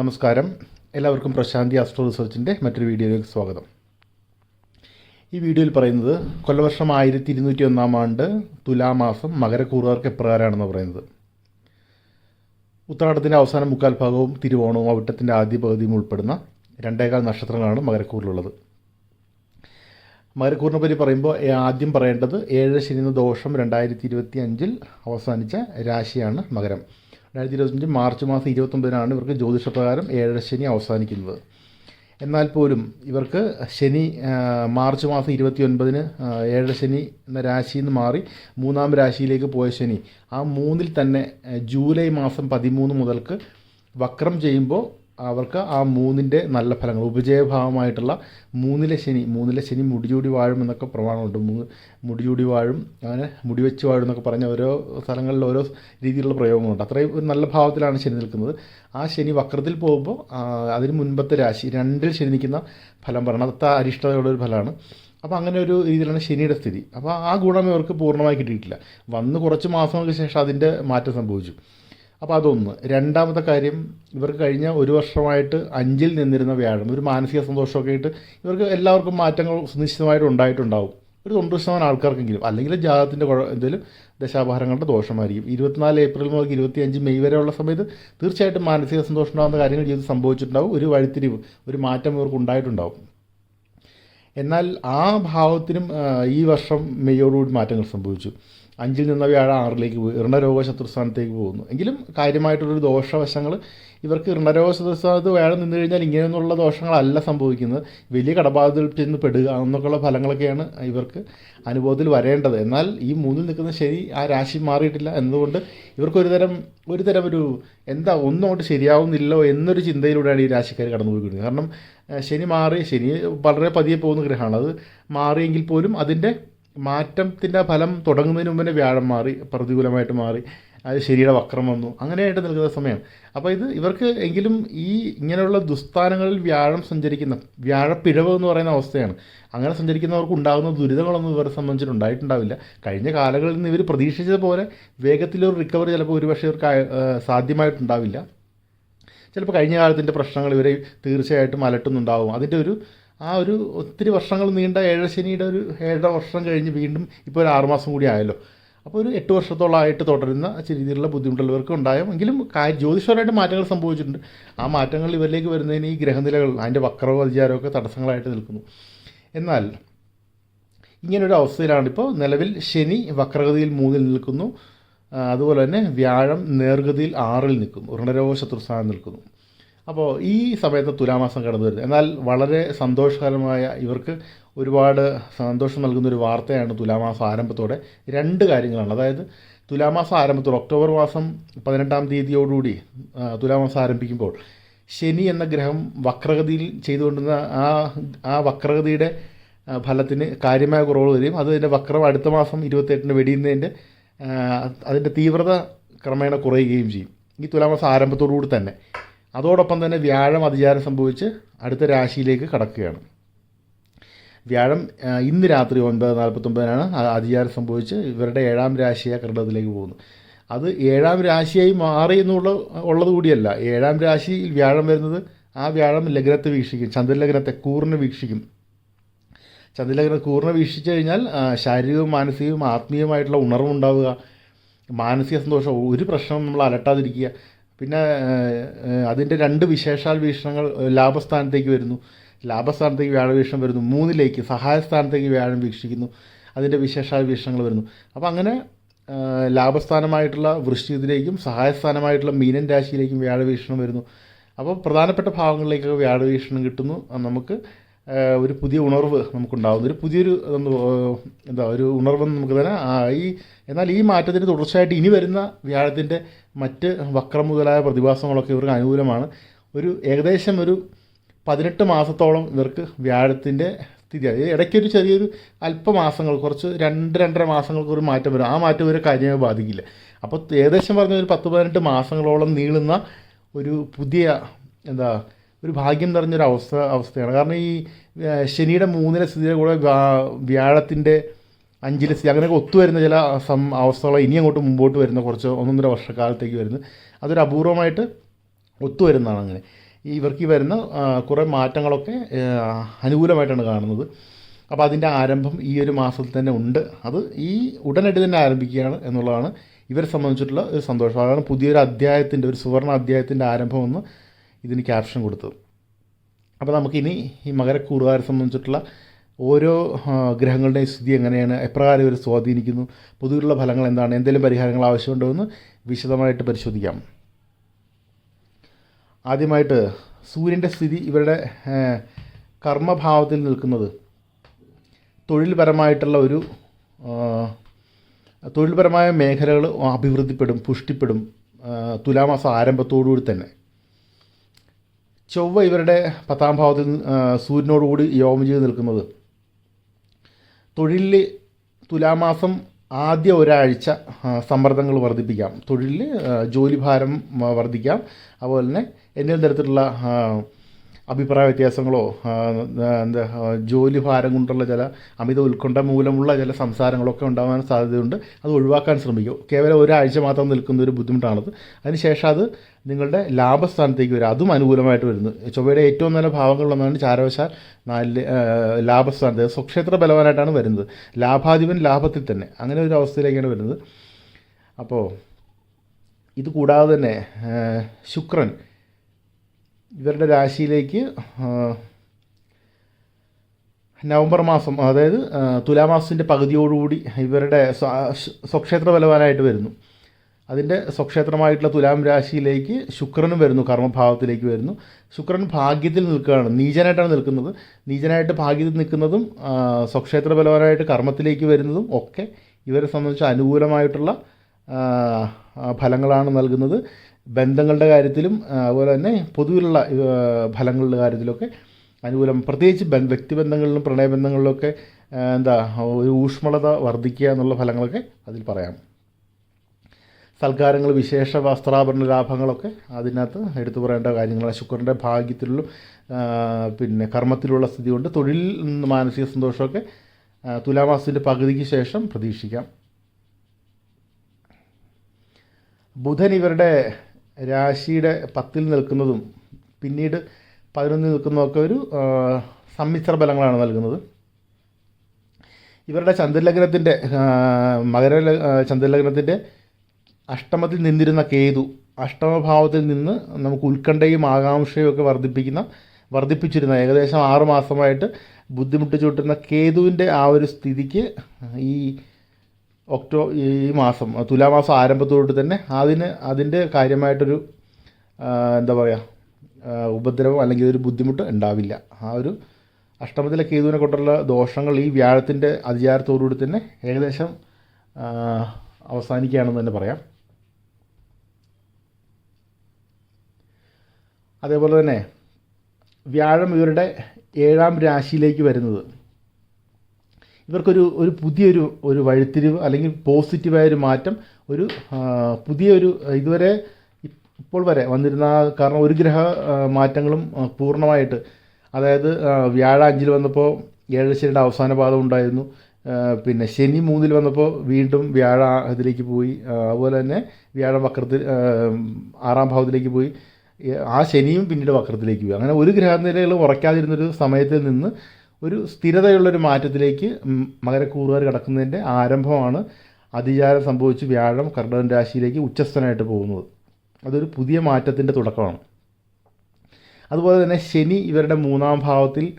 നമസ്കാരം. എല്ലാവർക്കും പ്രശാന്തി ആസ്ട്രോ റിസർച്ചിന്റെ മറ്റൊരു വീഡിയോയിലേക്ക് സ്വാഗതം. ഈ വീഡിയോയിൽ പറയുന്നത് കൊല്ലവർഷം ആയിരത്തി ഇരുന്നൂറ്റി ഒന്നാം ആണ്ട് തുലാമാസം മകരക്കൂറുകാർക്ക് എപ്രകാരമാണെന്ന് പറയുന്നത്. ഉത്രാടത്തിന്റെ അവസാന മുക്കാൽ ഭാഗവും തിരുവോണവും അവിട്ടത്തിന്റെ ആദ്യ പകുതിയും ഉൾപ്പെടുന്ന രണ്ടേകാൽ നക്ഷത്രങ്ങളാണ് മകരക്കൂറിലുള്ളത്. മകരക്കൂറിനെ പറ്റി പറയുമ്പോൾ ആദ്യം പറയേണ്ടത് ഏഴ് ശനി ദോഷം രണ്ടായിരത്തി ഇരുപത്തി അഞ്ചിൽ അവസാനിച്ച രാശിയാണ് മകരം. രണ്ടായിരത്തി ഇരുപത്തഞ്ച് മാർച്ച് മാസം ഇരുപത്തൊമ്പതിനാണ് ഇവർക്ക് ജ്യോതിഷപ്രകാരം ഏഴര ശനി അവസാനിക്കുന്നത്. എന്നാൽ പോലും ഇവർക്ക് ശനി മാർച്ച് മാസം ഇരുപത്തി ഒൻപതിന് ഏഴര ശനി എന്ന രാശിയിൽ നിന്ന് മാറി മൂന്നാം രാശിയിലേക്ക് പോയ ശനി ആ മൂന്നിൽ തന്നെ ജൂലൈ മാസം പതിമൂന്ന് മുതൽക്ക് വക്രം ചെയ്യുമ്പോൾ അവർക്ക് ആ മൂന്നിന്റെ നല്ല ഫലങ്ങൾ ഉപജയഭാവമായിട്ടുള്ള മൂന്നിലെ ശനി മൂന്നിലെ ശനി മുടിചൂടി വാഴും എന്നൊക്കെ പ്രമാണമുണ്ട്. മുടിചൂടി വാഴും അങ്ങനെ മുടിവെച്ച് വാഴും എന്നൊക്കെ പറഞ്ഞ ഓരോ സ്ഥലങ്ങളിൽ ഓരോ രീതിയിലുള്ള പ്രയോഗങ്ങളുണ്ട്. അത്രയും ഒരു നല്ല ഭാവത്തിലാണ് ശനി നിൽക്കുന്നത്. ആ ശനി വക്രത്തിൽ പോകുമ്പോൾ അതിന് മുൻപത്തെ രാശി രണ്ടിൽ ശനി നിൽക്കുന്ന ഫലം പറയണം. അതത്തെ അരിഷ്ടതയുടെ ഒരു ഫലമാണ്. അപ്പോൾ അങ്ങനെ ഒരു രീതിയിലാണ് ശനിയുടെ സ്ഥിതി. അപ്പോൾ ആ ഗുണം ഇവർക്ക് പൂർണമായി കിട്ടിയിട്ടില്ല. വന്ന് കുറച്ച് മാസങ്ങൾക്ക് ശേഷം അതിന്റെ മാറ്റം സംഭവിച്ചു. അപ്പോൾ അതൊന്ന്. രണ്ടാമത്തെ കാര്യം ഇവർക്ക് കഴിഞ്ഞ ഒരു വർഷമായിട്ട് അഞ്ചിൽ നിന്നിരുന്ന വ്യാഴം ഒരു മാനസിക സന്തോഷമൊക്കെ ആയിട്ട് ഇവർക്ക് എല്ലാവർക്കും മാറ്റങ്ങൾ സുനിശ്ചിതമായിട്ട് ഉണ്ടായിട്ടുണ്ടാവും. ഒരു തൊണ്ണൂറ് ശതമാനം ആൾക്കാർക്കെങ്കിലും അല്ലെങ്കിൽ ജാതകത്തിന്റെ കുഴ എന്തെങ്കിലും ദശാഭാരങ്ങളുടെ ദോഷമായിരിക്കും. ഇരുപത്തിനാല് ഏപ്രിൽ മുതൽ ഇരുപത്തിയഞ്ച് മെയ് വരെയുള്ള സമയത്ത് തീർച്ചയായിട്ടും മാനസിക സന്തോഷം ഉണ്ടാകുന്ന കാര്യങ്ങൾ ജീവിതത്തിൽ സംഭവിച്ചിട്ടുണ്ടാവും. ഒരു വഴിത്തിരിവ് ഒരു മാറ്റം ഇവർക്ക് ഉണ്ടായിട്ടുണ്ടാവും. എന്നാൽ ആ ഭാവത്തിനും ഈ വർഷം മെയ്യോടുകൂടി മാറ്റങ്ങൾ സംഭവിച്ചു. അഞ്ചിൽ നിന്ന് വ്യാഴം ആറിലേക്ക് പോയി ഇർണരോഗ ശത്രുസ്ഥാനത്തേക്ക് പോകുന്നു. എങ്കിലും കാര്യമായിട്ടുള്ളൊരു ദോഷവശങ്ങൾ ഇവർക്ക് ഇർണരോഗ ശത്രുസ്ഥാനത്ത് വ്യാഴം നിന്ന് കഴിഞ്ഞാൽ ഇങ്ങനെയൊന്നുള്ള ദോഷങ്ങളല്ല സംഭവിക്കുന്നത്. വലിയ കടബാധയിൽ ചെന്ന് പെടുക എന്നൊക്കെയുള്ള ഫലങ്ങളൊക്കെയാണ് ഇവർക്ക് അനുഭവത്തിൽ വരേണ്ടത്. എന്നാൽ ഈ മൂന്നിൽ നിൽക്കുന്ന ശരി ആ രാശി മാറിയിട്ടില്ല എന്നതുകൊണ്ട് ഇവർക്കൊരു തരം ഒരു തരം ഒരു എന്താ ഒന്നും അങ്ങോട്ട് ശരിയാവുന്നില്ലോ എന്നൊരു ചിന്തയിലൂടെയാണ് ഈ രാശിക്കാർ കടന്നുപോയിക്കൊണ്ടിരിക്കുന്നത്. കാരണം ശനി മാറി ശനി വളരെ പതിയെ പോകുന്ന ഗ്രഹമാണ്. അത് മാറിയെങ്കിൽ പോലും അതിന്റെ മാറ്റത്തിന്റെ ഫലം തുടങ്ങുന്നതിന് മുമ്പ് തന്നെ വ്യാഴം മാറി പ്രതികൂലമായിട്ട് മാറി. അത് ശരിയുടെ വക്രം വന്നു. അങ്ങനെയായിട്ട് നിൽക്കുന്ന സമയം. അപ്പോൾ ഇത് ഇവർക്ക് എങ്കിലും ഈ ഇങ്ങനെയുള്ള ദുസ്ഥാനങ്ങളിൽ വ്യാഴം സഞ്ചരിക്കുന്ന വ്യാഴപ്പിഴവ് എന്ന് പറയുന്ന അവസ്ഥയാണ്. അങ്ങനെ സഞ്ചരിക്കുന്നവർക്ക് ഉണ്ടാകുന്ന ദുരിതങ്ങളൊന്നും ഇവരെ സംബന്ധിച്ചിട്ട് ഉണ്ടായിട്ടുണ്ടാവില്ല. കഴിഞ്ഞ കാലങ്ങളിൽ നിന്ന് ഇവർ പ്രതീക്ഷിച്ചതുപോലെ വേഗത്തിലൊരു റിക്കവറി ചിലപ്പോൾ ഒരുപക്ഷെ ഇവർക്ക് സാധ്യമായിട്ടുണ്ടാവില്ല. ചിലപ്പോൾ കഴിഞ്ഞ കാലത്തിന്റെ പ്രശ്നങ്ങൾ ഇവരെ തീർച്ചയായിട്ടും അലട്ടുന്നുണ്ടാവും. അതിന്റെ ഒരു ആ ഒരു ഒത്തിരി വർഷങ്ങൾ നീണ്ട ഏഴശനിയുടെ ഒരു ഏഴര വർഷം കഴിഞ്ഞ് വീണ്ടും ഇപ്പോൾ ഒരു ആറുമാസം കൂടി ആയല്ലോ. അപ്പോൾ ഒരു എട്ട് വർഷത്തോളമായിട്ട് തുടരുന്ന രീതിയിലുള്ള ബുദ്ധിമുട്ടുള്ളവർക്ക് ഉണ്ടായും എങ്കിലും ജ്യോതിഷപരമായിട്ട് മാറ്റങ്ങൾ സംഭവിച്ചിട്ടുണ്ട്. ആ മാറ്റങ്ങൾ ഇവരിലേക്ക് വരുന്നതിന് ഈ ഗ്രഹനിലകൾ അതിന്റെ വക്രവും അധികാരമൊക്കെ തടസ്സങ്ങളായിട്ട് നിൽക്കുന്നു. എന്നാൽ ഇങ്ങനൊരു അവസ്ഥയിലാണ് ഇപ്പോൾ നിലവിൽ ശനി വക്രഗതിയിൽ മൂന്നിൽ നിൽക്കുന്നു. അതുപോലെ തന്നെ വ്യാഴം നേർഗതിയിൽ ആറിൽ നിൽക്കുന്നു. ഋണരോഗ ശത്രുസ്ഥാനം നിൽക്കുന്നു. അപ്പോൾ ഈ സമയത്ത് തുലാമാസം കടന്നു വരുന്നത്. എന്നാൽ വളരെ സന്തോഷകരമായ ഇവർക്ക് ഒരുപാട് സന്തോഷം നൽകുന്ന ഒരു വാർത്തയാണ് തുലാമാസം ആരംഭത്തോടെ രണ്ട് കാര്യങ്ങളാണ്. അതായത് തുലാമാസം ആരംഭത്തോടെ ഒക്ടോബർ മാസം പതിനെട്ടാം തീയതിയോടുകൂടി തുലാമാസം ആരംഭിക്കുമ്പോൾ ശനി എന്ന ഗ്രഹം വക്രഗതിയിൽ ചെയ്തുകൊണ്ടിരുന്ന ആ ആ വക്രഗതിയുടെ ഫലത്തിന് കാര്യമായ കുറവ് വരും അത് അതിന്റെ വക്രം അടുത്ത മാസം ഇരുപത്തെട്ടിന് വെടിയുന്നതിന്റെ അതിന്റെ തീവ്രത ക്രമേണ കുറയുകയും ചെയ്യും. ഈ തുലാമാസം ആരംഭത്തോടു കൂടി തന്നെ അതോടൊപ്പം തന്നെ വ്യാഴം അതിചാരം സംഭവിച്ച് അടുത്ത രാശിയിലേക്ക് കടക്കുകയാണ്. വ്യാഴം ഇന്ന് രാത്രി ഒൻപത് നാൽപ്പത്തൊമ്പതിനാണ് അതിചാരം സംഭവിച്ച് ഇവരുടെ ഏഴാം രാശിയായ കർണത്തിലേക്ക് പോകുന്നു അത് ഏഴാം രാശിയായി മാറി എന്നുള്ള ഉള്ളത് കൂടിയല്ല. ഏഴാം രാശിയിൽ വ്യാഴം വരുന്നത് ആ വ്യാഴം ലഗ്നത്തെ വീക്ഷിക്കും. ചന്ദ്രലഗ്നത്തെ കൂറിനെ വീക്ഷിക്കും. ചന്ദ്രലഗ്ന കൂറിനെ വീക്ഷിച്ചു കഴിഞ്ഞാൽ ശാരീരികവും മാനസികവും ആത്മീയമായിട്ടുള്ള ഉണർവുണ്ടാവുക മാനസിക സന്തോഷം ഒരു പ്രശ്നവും നമ്മൾ അലട്ടാതിരിക്കുക പിന്നെ അതിന്റെ രണ്ട് വിശേഷാൽ വീക്ഷണങ്ങൾ ലാഭസ്ഥാനത്തേക്ക് വരുന്നു. ലാഭസ്ഥാനത്തേക്ക് വ്യാഴ വീക്ഷണം വരുന്നു. മൂന്നിലേക്ക് സഹായസ്ഥാനത്തേക്ക് വ്യാഴം വീക്ഷിക്കുന്നു. അതിന്റെ വിശേഷാൽ വീക്ഷണങ്ങൾ വരുന്നു. അപ്പോൾ അങ്ങനെ ലാഭസ്ഥാനമായിട്ടുള്ള വൃശ്ചികത്തിലേക്കും സഹായസ്ഥാനമായിട്ടുള്ള മീനൻ രാശിയിലേക്കും വ്യാഴ വീക്ഷണം വരുന്നു. അപ്പോൾ പ്രധാനപ്പെട്ട ഭാഗങ്ങളിലേക്കൊക്കെ വ്യാഴ വീക്ഷണം കിട്ടുന്നു. നമുക്ക് ഒരു പുതിയ ഉണർവ് നമുക്കുണ്ടാകുന്നു ഒരു പുതിയൊരു എന്ത് ഒരു ഉണർവ് നമുക്ക് തന്നെ ഈ എന്നാൽ ഈ മാറ്റത്തിന് തുടർച്ചയായിട്ട് ഇനി വരുന്ന വ്യാഴത്തിന്റെ മറ്റ് വക്രം മുതലായ പ്രതിഭാസങ്ങളൊക്കെ ഇവർക്ക് അനുകൂലമാണ്. ഒരു ഏകദേശം ഒരു പതിനെട്ട് മാസത്തോളം ഇവർക്ക് വ്യാഴത്തിന്റെ സ്ഥിതി അത് ഇടയ്ക്കൊരു ചെറിയൊരു അല്പമാസങ്ങൾ കുറച്ച് രണ്ട് രണ്ടര മാസങ്ങൾക്ക് ഒരു മാറ്റം വരും. ആ മാറ്റം ഒരു കാര്യമായി ബാധിക്കില്ല. അപ്പോൾ ഏകദേശം പറഞ്ഞ ഒരു പത്ത് പതിനെട്ട് മാസങ്ങളോളം നീളുന്ന ഒരു പുതിയ എന്താ ഒരു ഭാഗ്യം നിറഞ്ഞൊരു അവസ്ഥ അവസ്ഥയാണ്. കാരണം ഈ ശനിയുടെ മൂന്നിലെ സ്ഥിതിയുടെ കൂടെ വ്യാ- വ്യാഴത്തിന്റെ അഞ്ചിലെ സ്ഥിതി അങ്ങനെയൊക്കെ ഒത്തുവരുന്ന ചില സം അവസ്ഥകൾ ഇനി അങ്ങോട്ട് മുമ്പോട്ട് വരുന്ന കുറച്ച് ഒന്നൊന്നര വർഷക്കാലത്തേക്ക് വരുന്നത്. അതൊരു അപൂർവമായിട്ട് ഒത്തുവരുന്നതാണ് അങ്ങനെ. ഇവർക്ക് വരുന്ന കുറേ മാറ്റങ്ങളൊക്കെ അനുകൂലമായിട്ടാണ് കാണുന്നത്. അപ്പോൾ അതിന്റെ ആരംഭം ഈ ഒരു മാസത്തിൽ തന്നെ ഉണ്ട്. അത് ഈ ഉടനടി തന്നെ ആരംഭിക്കുകയാണ് എന്നുള്ളതാണ് ഇവരെ സംബന്ധിച്ചിട്ടുള്ള ഒരു സന്തോഷം. അതാണ് പുതിയൊരു അധ്യായത്തിന്റെ ഒരു സുവർണ അധ്യായത്തിന്റെ ആരംഭമെന്ന് ഇതിന് ക്യാപ്ഷൻ കൊടുത്തത്. അപ്പോൾ നമുക്കിനി ഈ മകരക്കൂറുകാരെ സംബന്ധിച്ചിട്ടുള്ള ഓരോ ഗ്രഹങ്ങളുടെയും സ്ഥിതി എങ്ങനെയാണ് എപ്രകാരം ഇവർ സ്വാധീനിക്കുന്നു പൊതുവിലുള്ള ഫലങ്ങൾ എന്താണ് എന്തെങ്കിലും പരിഹാരങ്ങൾ ആവശ്യമുണ്ടോ എന്ന് വിശദമായിട്ട് പരിശോധിക്കാം. ആദ്യമായിട്ട് സൂര്യന്റെ സ്ഥിതി ഇവരുടെ കർമ്മഭാവത്തിൽ നിൽക്കുന്നത് തൊഴിൽപരമായിട്ടുള്ള ഒരു തൊഴിൽപരമായ മേഖലകൾ അഭിവൃദ്ധിപ്പെടും പുഷ്ടിപ്പെടും തുലാമാസം ആരംഭത്തോടുകൂടി തന്നെ. ചൊവ്വ ഇവരുടെ പത്താം ഭാവത്തിൽ സൂര്യനോടുകൂടി യോഗം ചെയ്ത് നിൽക്കുന്നത്. തൊഴിലിൽ തുലാമാസം ആദ്യ ഒരാഴ്ച സമ്മർദ്ദങ്ങൾ വർദ്ധിപ്പിക്കാം. തൊഴിലിൽ ജോലി ജോലിഭാരം വർദ്ധിക്കാം. അതുപോലെ തന്നെ എന്തെങ്കിലും തരത്തിലുള്ള അഭിപ്രായ വ്യത്യാസങ്ങളോ എന്താ ജോലി ഭാരം കൊണ്ടുള്ള ചില അമിത ഉത്കണ്ഠ മൂലമുള്ള ചില സംസാരങ്ങളൊക്കെ ഉണ്ടാകാൻ സാധ്യതയുണ്ട്. അത് ഒഴിവാക്കാൻ ശ്രമിക്കും. കേവലം ഒരാഴ്ച മാത്രം നിൽക്കുന്ന ഒരു ബുദ്ധിമുട്ടാണത്. അതിനുശേഷം അത് നിങ്ങളുടെ ലാഭസ്ഥാനത്തേക്ക് വരും. അതും അനുകൂലമായിട്ട് വരുന്നു. ചൊവ്വയുടെ ഏറ്റവും നല്ല ഭാവങ്ങളിലൊന്നാണ് ചാരവശാൽ നാല് ലാഭസ്ഥാനത്ത്. സ്വക്ഷേത്ര ബലവാനായിട്ടാണ് വരുന്നത്. ലാഭാധിപൻ ലാഭത്തിൽ തന്നെ. അങ്ങനെ ഒരു അവസ്ഥയിലേക്കാണ് വരുന്നത്. അപ്പോൾ ഇത് കൂടാതെ തന്നെ ശുക്രൻ ഇവരുടെ രാശിയിലേക്ക് നവംബർ മാസം അതായത് തുലാമാസത്തിന്റെ പകുതിയോടുകൂടി ഇവരുടെ സ്വ- സ്വ- സ്വക്ഷേത്ര ബലവാനായിട്ട് വരുന്നു. അതിന്റെ സ്വക്ഷേത്രമായിട്ടുള്ള തുലാം രാശിയിലേക്ക് ശുക്രനും വരുന്നു കർമ്മഭാവത്തിലേക്ക് വരുന്നു. ശുക്രൻ ഭാഗ്യത്തിൽ നിൽക്കുകയാണ് നീചനായിട്ടാണ് നിൽക്കുന്നത്. നീചനായിട്ട് ഭാഗ്യത്തിൽ നിൽക്കുന്നതും സ്വക്ഷേത്ര ബലവാനായിട്ട് കർമ്മത്തിലേക്ക് വരുന്നതും ഒക്കെ ഇവരെ സംബന്ധിച്ച് അനുകൂലമായിട്ടുള്ള ഫലങ്ങളാണ് നൽകുന്നത്. ബന്ധങ്ങളുടെ കാര്യത്തിലും അതുപോലെ തന്നെ പൊതുവിലുള്ള ഫലങ്ങളുടെ കാര്യത്തിലൊക്കെ അനുകൂലം. പ്രത്യേകിച്ച് ബന്ധ വ്യക്തിബന്ധങ്ങളിലും പ്രണയബന്ധങ്ങളിലൊക്കെ എന്താ ഒരു ഊഷ്മളത വർദ്ധിക്കുക എന്നുള്ള ഫലങ്ങളൊക്കെ അതിൽ പറയാം. സൽക്കാരങ്ങൾ വിശേഷ വസ്ത്രാഭരണ ലാഭങ്ങളൊക്കെ അതിനകത്ത് എടുത്തു പറയേണ്ട കാര്യങ്ങളാണ്. ശുക്രന്റെ ഭാഗ്യത്തിലുള്ള പിന്നെ കർമ്മത്തിലുള്ള സ്ഥിതി കൊണ്ട് തൊഴിൽ മാനസിക സന്തോഷമൊക്കെ തുലാമാസത്തിന്റെ പകുതിക്ക് ശേഷം പ്രതീക്ഷിക്കാം. ബുധൻ ഇവരുടെ രാശിയുടെ പത്തിൽ നിൽക്കുന്നതും പിന്നീട് പതിനൊന്നിൽ നിൽക്കുന്നതൊക്കെ ഒരു സമ്മിശ്ര ഫലങ്ങളാണ് നൽകുന്നത്. ഇവരുടെ ചന്ദ്രലഗ്നത്തിന്റെ മകര ചന്ദ്രലഗ്നത്തിന്റെ അഷ്ടമത്തിൽ നിന്നിരുന്ന കേതു അഷ്ടമഭാവത്തിൽ നിന്ന് നമുക്ക് ഉത്കണ്ഠയും ആകാംക്ഷയും ഒക്കെ വർദ്ധിപ്പിക്കുന്ന വർദ്ധിപ്പിച്ചിരുന്ന ഏകദേശം ആറ് മാസമായിട്ട് ബുദ്ധിമുട്ടിച്ചുകൊണ്ടിരുന്ന കേതുവിന്റെ ആ ഒരു സ്ഥിതിക്ക് ഈ ഒക്ടോ ഈ മാസം തുലാമാസം ആരംഭത്തോട് തന്നെ അതിന് അതിന്റെ കാര്യമായിട്ടൊരു എന്താ പറയുക ഉപദ്രവം അല്ലെങ്കിൽ ഒരു ബുദ്ധിമുട്ട് ഉണ്ടാവില്ല. ആ ഒരു അഷ്ടമത്തിലെ കേതുവിനെ കൊണ്ടുള്ള ദോഷങ്ങൾ ഈ വ്യാഴത്തിന്റെ അധികാരത്തോടുകൂടി തന്നെ ഏകദേശം അവസാനിക്കുകയാണെന്ന് തന്നെ പറയാം. അതേപോലെ തന്നെ വ്യാഴം ഇവരുടെ ഏഴാം രാശിയിലേക്ക് വരുന്നത്. ഇവർക്കൊരു ഒരു പുതിയൊരു ഒരു വഴിത്തിരിവ് അല്ലെങ്കിൽ പോസിറ്റീവായ ഒരു മാറ്റം ഒരു പുതിയൊരു ഇതുവരെ ഇപ്പോൾ വരെ വന്നിരുന്ന കാരണം ഒരു ഗ്രഹ മാറ്റങ്ങളും പൂർണമായിട്ട് അതായത് വ്യാഴാഞ്ചിൽ വ്യാഴ അഞ്ചിൽ വന്നപ്പോൾ ഏഴശ്ശേരിയുടെ അവസാന പാദം ഉണ്ടായിരുന്നു. പിന്നെ ശനി മൂന്നിൽ വന്നപ്പോൾ വീണ്ടും വ്യാഴ ഇതിലേക്ക് പോയി. അതുപോലെ തന്നെ വ്യാഴം വക്രത്തിൽ ആറാം ഭാവത്തിലേക്ക് പോയി. ആ ശനിയും പിന്നീട് വക്രത്തിലേക്ക് പോയി. അങ്ങനെ ഒരു ഗ്രഹനിലകൾ ഉറയ്ക്കാതിരുന്നൊരു സമയത്തിൽ നിന്ന് ഒരു സ്ഥിരതയുള്ളൊരു മാറ്റത്തിലേക്ക് മകരക്കൂറുകാർ കിടക്കുന്നതിന്റെ ആരംഭമാണ് അതിചാരം സംഭവിച്ച് വ്യാഴം കർണവൻ രാശിയിലേക്ക് ഉച്ചസ്ഥനായിട്ട് പോകുന്നത്. അതൊരു പുതിയ മാറ്റത്തിന്റെ തുടക്കമാണ്. അതുപോലെ തന്നെ ശനി ഇവരുടെ മൂന്നാം ഭാവത്തിൽ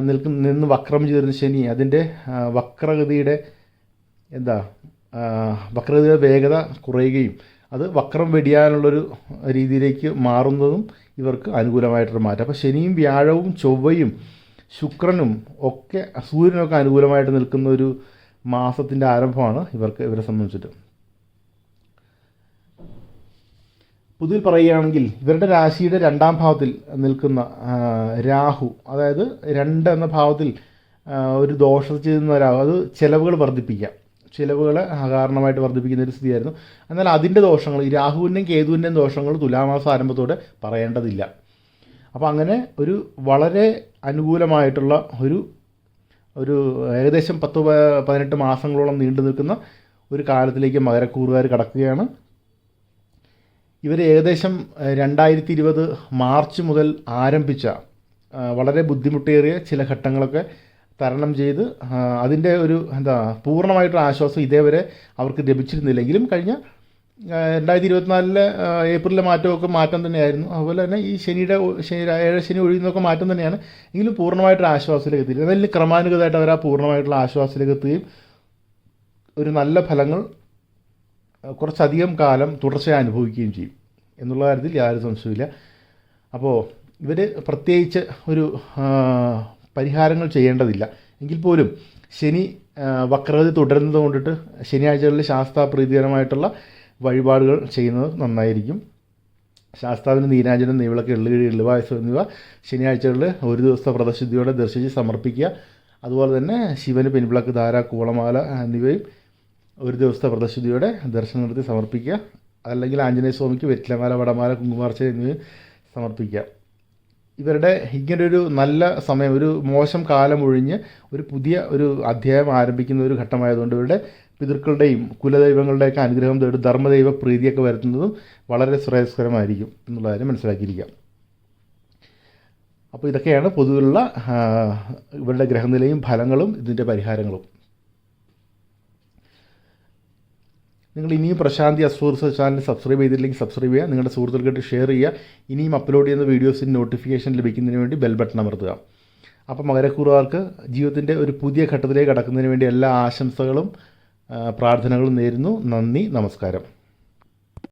നിൽക്കുന്ന നിന്ന് വക്രം ചെയ്തിരുന്ന ശനി അതിന്റെ വക്രഗതിയുടെ എന്താ വക്രഗതിയുടെ വേഗത കുറയുകയും അത് വക്രം വെടിയാനുള്ളൊരു രീതിയിലേക്ക് മാറുന്നതും ഇവർക്ക് അനുകൂലമായിട്ടൊരു മാറ്റം. അപ്പോൾ ശനിയും വ്യാഴവും ചൊവ്വയും ശുക്രനും ഒക്കെ സൂര്യനൊക്കെ അനുകൂലമായിട്ട് നിൽക്കുന്ന ഒരു മാസത്തിന്റെ ആരംഭമാണ് ഇവർക്ക് ഇവരെ സംബന്ധിച്ചിട്ട്. പൊതുവിൽ പറയുകയാണെങ്കിൽ ഇവരുടെ രാശിയുടെ രണ്ടാം ഭാവത്തിൽ നിൽക്കുന്ന രാഹു അതായത് രണ്ട് എന്ന ഭാവത്തിൽ ഒരു ദോഷം ചെയ്യുന്ന രാഹു അത് ചിലവുകൾ വർദ്ധിപ്പിക്കാം ചിലവുകൾ അകാരണമായിട്ട് വർദ്ധിപ്പിക്കുന്ന ഒരു സ്ഥിതിയായിരുന്നു. എന്നാൽ അതിന്റെ ദോഷങ്ങൾ ഈ രാഹുവിന്റെയും കേതുവിന്റെയും ദോഷങ്ങൾ തുലാമാസ ആരംഭത്തോടെ പറയേണ്ടതില്ല. അപ്പോൾ അങ്ങനെ ഒരു വളരെ അനുകൂലമായിട്ടുള്ള ഒരു ഒരു ഏകദേശം പത്ത് പതിനെട്ട് മാസങ്ങളോളം നീണ്ടു നിൽക്കുന്ന ഒരു കാലത്തിലേക്ക് മകരക്കൂറുകാർ കടക്കുകയാണ്. ഇവർ ഏകദേശം രണ്ടായിരത്തി ഇരുപത് മാർച്ച് മുതൽ ആരംഭിച്ച വളരെ ബുദ്ധിമുട്ടേറിയ ചില ഘട്ടങ്ങളൊക്കെ തരണം ചെയ്ത് അതിന്റെ ഒരു എന്താ പൂർണമായിട്ടുള്ള ആശ്വാസം ഇതേവരെ അവർക്ക് ലഭിച്ചിരുന്നില്ലെങ്കിലും കഴിഞ്ഞ രണ്ടായിരത്തി ഇരുപത്തിനാലിലെ ഏപ്രിലെ മാറ്റമൊക്കെ മാറ്റം തന്നെയായിരുന്നു. അതുപോലെ തന്നെ ഈ ശനിയുടെ ശനി ഏഴ് ശനി ഒഴിയുന്നതൊക്കെ മാറ്റം തന്നെയാണ്. എങ്കിലും പൂർണമായിട്ടുള്ള ആശ്വാസത്തിലേക്ക് എത്തിയില്ല. എന്നാലും ക്രമാനുഗതമായിട്ട് അവർ ആ പൂർണമായിട്ടുള്ള ആശ്വാസത്തിലേക്ക് എത്തുകയും ഒരു നല്ല ഫലങ്ങൾ കുറച്ചധികം കാലം തുടർച്ചയായി അനുഭവിക്കുകയും ചെയ്യും എന്നുള്ള കാര്യത്തിൽ യാതൊരു സംശയമില്ല അപ്പോൾ ഇവർ പ്രത്യേകിച്ച് ഒരു പരിഹാരങ്ങൾ ചെയ്യേണ്ടതില്ല. എങ്കിൽ പോലും ശനി വക്രഗതി തുടരുന്നത് കൊണ്ടിട്ട് ശനിയാഴ്ചകളിൽ ശാസ്താപ്രീതികരമായിട്ടുള്ള വഴിപാടുകൾ ചെയ്യുന്നത് നന്നായിരിക്കും. ശാസ്താവിന് നീരാഞ്ജനം നെയ്വിളക്ക് എള്ളുകിഴി എള്ളുവായസം എന്നിവ ശനിയാഴ്ചകളിൽ ഒരു ദിവസത്തെ വ്രതശുദ്ധിയോടെ ദർശിച്ച് സമർപ്പിക്കുക. അതുപോലെ തന്നെ ശിവന് പിൻവിളക്ക് ധാര കൂളമാല എന്നിവയും ഒരു ദിവസത്തെ വ്രതശുദ്ധിയോടെ ദർശനം നടത്തി സമർപ്പിക്കുക. അല്ലെങ്കിൽ ആഞ്ജനേയ സ്വാമിക്ക് വെറ്റിലമാല വടമാല കുങ്കുമാർച്ച എന്നിവ സമർപ്പിക്കുക. ഇവരുടെ ഇങ്ങനൊരു നല്ല സമയം ഒരു മോശം കാലം ഒഴിഞ്ഞ് ഒരു പുതിയ ഒരു അധ്യായം ആരംഭിക്കുന്ന ഒരു ഘട്ടമായതുകൊണ്ട് ഇവരുടെ പിതൃക്കളുടെയും കുലദൈവങ്ങളുടെയൊക്കെ അനുഗ്രഹം തേടി ധർമ്മദൈവ പ്രീതിയൊക്കെ വരുത്തുന്നതും വളരെ ശ്രേയസ്കരമായിരിക്കും എന്നുള്ള കാര്യം മനസ്സിലാക്കിയിരിക്കാം. അപ്പോൾ ഇതൊക്കെയാണ് പൊതുവിലുള്ള ഇവരുടെ ഗ്രഹനിലയും ഫലങ്ങളും ഇതിന്റെ പരിഹാരങ്ങളും. നിങ്ങൾ ഇനിയും പ്രശാന്തി അസ്ട്രോറിസ ചാനൽ സബ്സ്ക്രൈബ് ചെയ്തില്ലെങ്കിൽ സബ്സ്ക്രൈബ് ചെയ്യുക. നിങ്ങളുടെ സുഹൃത്തുക്കൾക്ക് ഷെയർ ചെയ്യുക. ഇനിയും അപ്ലോഡ് ചെയ്യുന്ന വീഡിയോസിന് നോട്ടിഫിക്കേഷൻ ലഭിക്കുന്നതിന് വേണ്ടി ബെൽ ബട്ടൺ അമർത്തുക. അപ്പോൾ മകരക്കൂറുകാർക്ക് ജീവിതത്തിന്റെ ഒരു പുതിയ ഘട്ടത്തിലേക്ക് കടക്കുന്നതിന് വേണ്ടി എല്ലാ ആശംസകളും പ്രാർത്ഥനകളും നേരുന്നു. നന്ദി നമസ്കാരം.